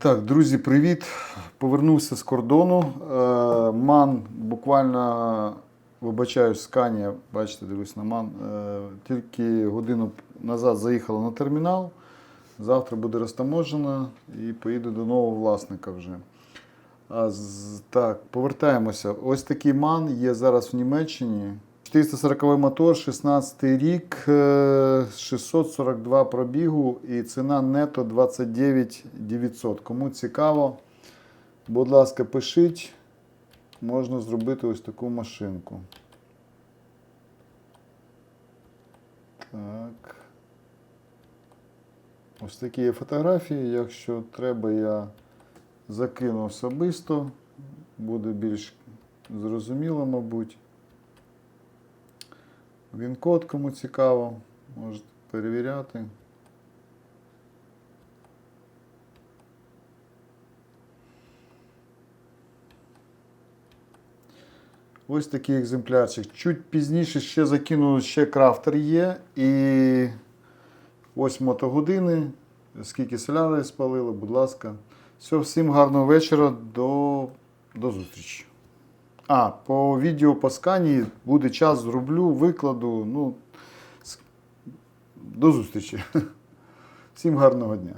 Так, друзі, привіт. Повернувся з кордону. Е, Ман буквально вибачаюсь, Сканія, бачите, дивлюсь на Ман. Е, Тільки годину назад заїхала на термінал. Завтра буде розтаможена і поїду до нового власника вже. А, так, повертаємося. Ось такий ман є зараз в Німеччині. 440 мотор, 16 рік, е, 642 пробігу і ціна нето 29 900. Кому цікаво, будь ласка, пишіть. Можна зробити ось таку машинку. Так. Ось такі є фотографії. Якщо треба, я закину особисто. Буде більш зрозуміло, мабуть. Він код кому цікаво, можете перевіряти. Ось такий екземплярчик. Чуть пізніше ще закину, ще крафтер є. І ось мотогодини. Скільки соляри спалили, будь ласка. Все, всім гарного вечора. До, до зустрічі. А, по відео по скані буде час, зроблю, викладу. Ну, до зустрічі. Всім гарного дня.